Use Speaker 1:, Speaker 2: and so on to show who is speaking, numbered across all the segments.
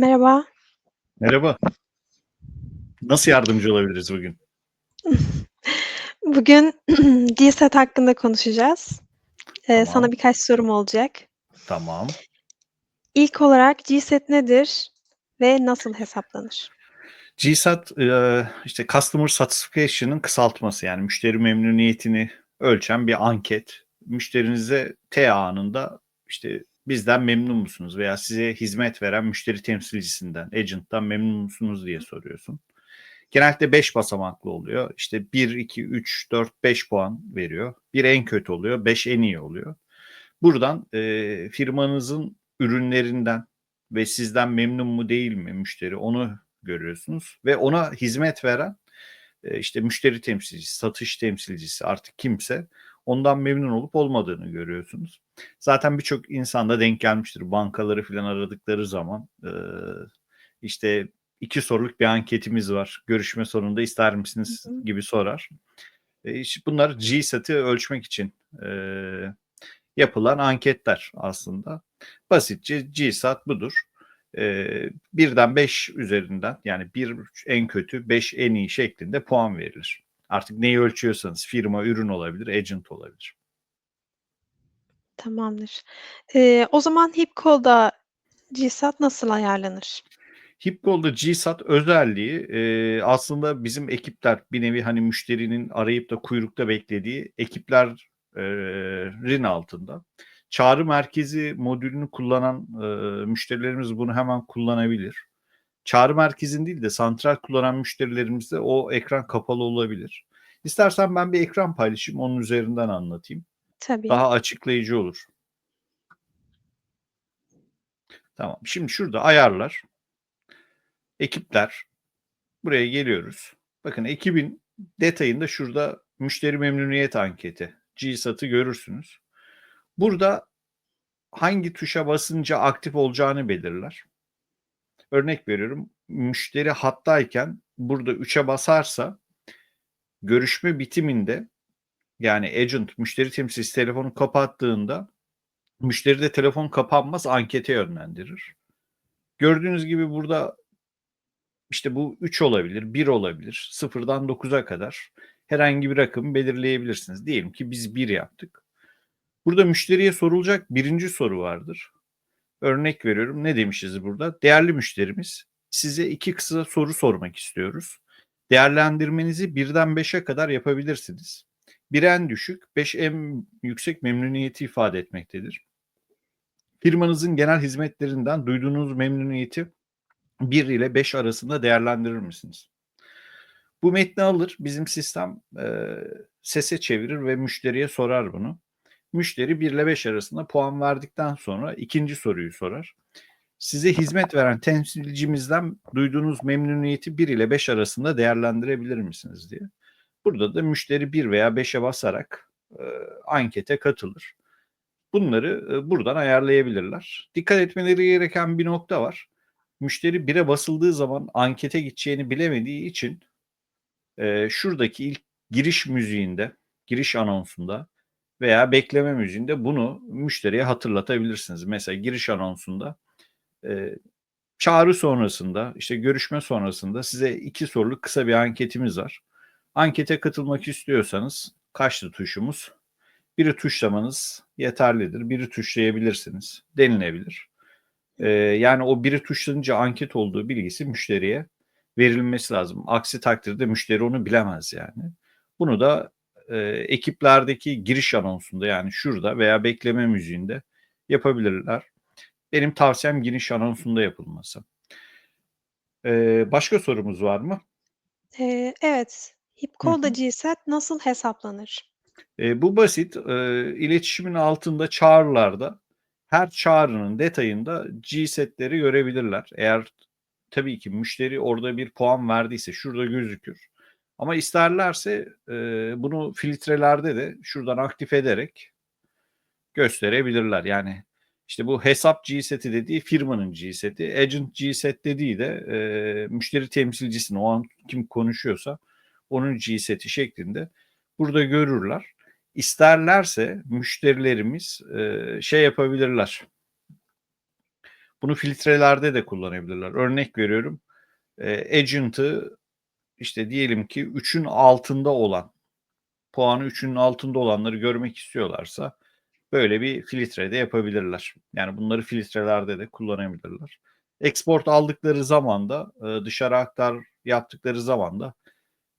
Speaker 1: Merhaba.
Speaker 2: Merhaba. Nasıl yardımcı olabiliriz bugün?
Speaker 1: Bugün GSAT hakkında konuşacağız. Sana
Speaker 2: Tamam.
Speaker 1: birkaç sorum olacak.
Speaker 2: Tamam.
Speaker 1: İlk olarak GSAT nedir ve nasıl hesaplanır?
Speaker 2: GSAT, eee, işte Customer Satisfaction'ın kısaltması yani müşteri memnuniyetini ölçen bir anket. Müşterinize T anında işte bizden memnun musunuz veya size hizmet veren müşteri temsilcisinden, agent'tan memnun musunuz diye soruyorsun. Genellikle 5 basamaklı oluyor. İşte 1, 2, 3, 4, 5 puan veriyor. 1 en kötü oluyor, 5 en iyi oluyor. Buradan eee, firmanızın ürünlerinden ve sizden memnun mu değil mi müşteri onu görüyorsunuz ve ona hizmet veren e, işte müşteri temsilcisi, satış temsilcisi artık kimse ondan memnun olup olmadığını görüyorsunuz. Zaten birçok insanda denk gelmiştir bankaları falan aradıkları zaman e, işte iki soruluk bir anketimiz var. Görüşme sonunda ister misiniz
Speaker 1: Hı hı.
Speaker 2: gibi sorar. E, işte bunlar GSAT'ı ölçmek için e, yapılan anketler aslında. Basitçe GSAT budur. Ee, birden 5 üzerinden yani bir en kötü 5 en iyi şeklinde puan verilir. Artık neyi ölçüyorsanız firma, ürün olabilir, agent olabilir.
Speaker 1: Tamamdır. Eee, o zaman HipCall'da GSAT nasıl ayarlanır?
Speaker 2: HipCall'da GSAT özelliği e, aslında bizim ekipler bir nevi hani müşterinin arayıp da kuyrukta beklediği ekiplerin altında. Çağrı merkezi modülünü kullanan e, müşterilerimiz bunu hemen kullanabilir. Çağrı merkezin değil de santral kullanan müşterilerimizde o ekran kapalı olabilir. İstersen ben bir ekran paylaşayım onun üzerinden anlatayım.
Speaker 1: Tabii.
Speaker 2: Daha açıklayıcı olur. Tamam. Şimdi şurada ayarlar. Ekipler. Buraya geliyoruz. Bakın ekibin detayında şurada müşteri memnuniyet anketi. GSAT'ı görürsünüz. Burada hangi tuşa basınca aktif olacağını belirler. Örnek veriyorum. Müşteri hattayken burada 3'e basarsa görüşme bitiminde yani agent müşteri temsilcisi telefonu kapattığında müşteri de telefon kapanmaz ankete yönlendirir. Gördüğünüz gibi burada işte bu 3 olabilir, 1 olabilir. 0'dan 9'a kadar herhangi bir rakamı belirleyebilirsiniz. Diyelim ki biz 1 yaptık. Burada müşteriye sorulacak birinci soru vardır. Örnek veriyorum ne demişiz burada? Değerli müşterimiz size iki kısa soru sormak istiyoruz. Değerlendirmenizi birden beşe kadar yapabilirsiniz. Bir en düşük, beş en yüksek memnuniyeti ifade etmektedir. Firmanızın genel hizmetlerinden duyduğunuz memnuniyeti 1 ile 5 arasında değerlendirir misiniz? Bu metni alır, bizim sistem e, sese çevirir ve müşteriye sorar bunu. Müşteri 1 ile 5 arasında puan verdikten sonra ikinci soruyu sorar. Size hizmet veren temsilcimizden duyduğunuz memnuniyeti 1 ile 5 arasında değerlendirebilir misiniz diye. Burada da müşteri 1 veya 5'e basarak e, ankete katılır. Bunları e, buradan ayarlayabilirler. Dikkat etmeleri gereken bir nokta var. Müşteri 1'e basıldığı zaman ankete gideceğini bilemediği için e, şuradaki ilk giriş müziğinde, giriş anonsunda veya bekleme müziğinde bunu müşteriye hatırlatabilirsiniz. Mesela giriş anonsunda e, çağrı sonrasında işte görüşme sonrasında size iki soruluk kısa bir anketimiz var. Ankete katılmak istiyorsanız kaçlı tuşumuz? Biri tuşlamanız yeterlidir. Biri tuşlayabilirsiniz denilebilir. E, yani o biri tuşlanınca anket olduğu bilgisi müşteriye verilmesi lazım. Aksi takdirde müşteri onu bilemez yani. Bunu da e, ekiplerdeki giriş anonsunda yani şurada veya bekleme müziğinde yapabilirler. Benim tavsiyem giriş anonsunda yapılması. E, başka sorumuz var mı?
Speaker 1: Eee, evet.
Speaker 2: Hı.
Speaker 1: GSAT nasıl hesaplanır?
Speaker 2: E, bu basit. E, iletişimin altında çağrılarda her çağrının detayında GSAT'leri görebilirler. Eğer tabii ki müşteri orada bir puan verdiyse şurada gözükür. Ama isterlerse e, bunu filtrelerde de şuradan aktif ederek gösterebilirler. Yani işte bu hesap GSAT'i dediği firmanın GSAT'i, agent GSAT dediği de e, müşteri temsilcisinin o an kim konuşuyorsa onun GSAT'i şeklinde burada görürler. İsterlerse müşterilerimiz e, şey yapabilirler. Bunu filtrelerde de kullanabilirler. Örnek veriyorum. E, agent'ı işte diyelim ki 3'ün altında olan puanı 3'ün altında olanları görmek istiyorlarsa böyle bir filtre de yapabilirler. Yani bunları filtrelerde de kullanabilirler. Export aldıkları zaman da e, dışarı aktar yaptıkları zaman da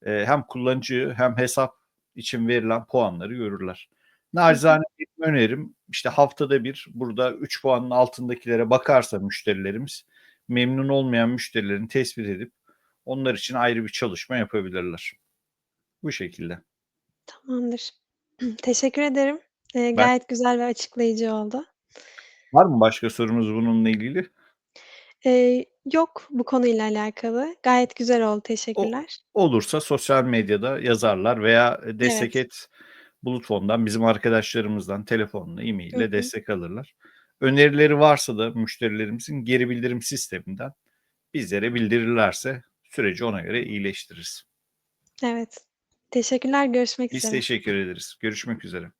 Speaker 2: e, hem kullanıcı hem hesap için verilen puanları görürler. Nacizane benim önerim işte haftada bir burada 3 puanın altındakilere bakarsa müşterilerimiz memnun olmayan müşterilerini tespit edip onlar için ayrı bir çalışma yapabilirler. Bu şekilde.
Speaker 1: Tamamdır. Teşekkür ederim.
Speaker 2: Ben
Speaker 1: gayet güzel ve açıklayıcı oldu.
Speaker 2: Var mı başka sorunuz bununla ilgili?
Speaker 1: Eee, yok bu konuyla alakalı. Gayet güzel oldu.
Speaker 2: O
Speaker 1: Teşekkürler.
Speaker 2: olursa sosyal medyada yazarlar veya
Speaker 1: Evet.
Speaker 2: destek@bulutfon'dan bizim arkadaşlarımızdan telefonla,
Speaker 1: Hı
Speaker 2: e-mail'le
Speaker 1: hı.
Speaker 2: destek alırlar. Önerileri varsa da müşterilerimizin geri bildirim sisteminden bizlere bildirirlerse süreci ona göre iyileştiririz.
Speaker 1: Evet. Teşekkürler. Görüşmek
Speaker 2: Biz
Speaker 1: üzere.
Speaker 2: teşekkür ederiz. Görüşmek üzere.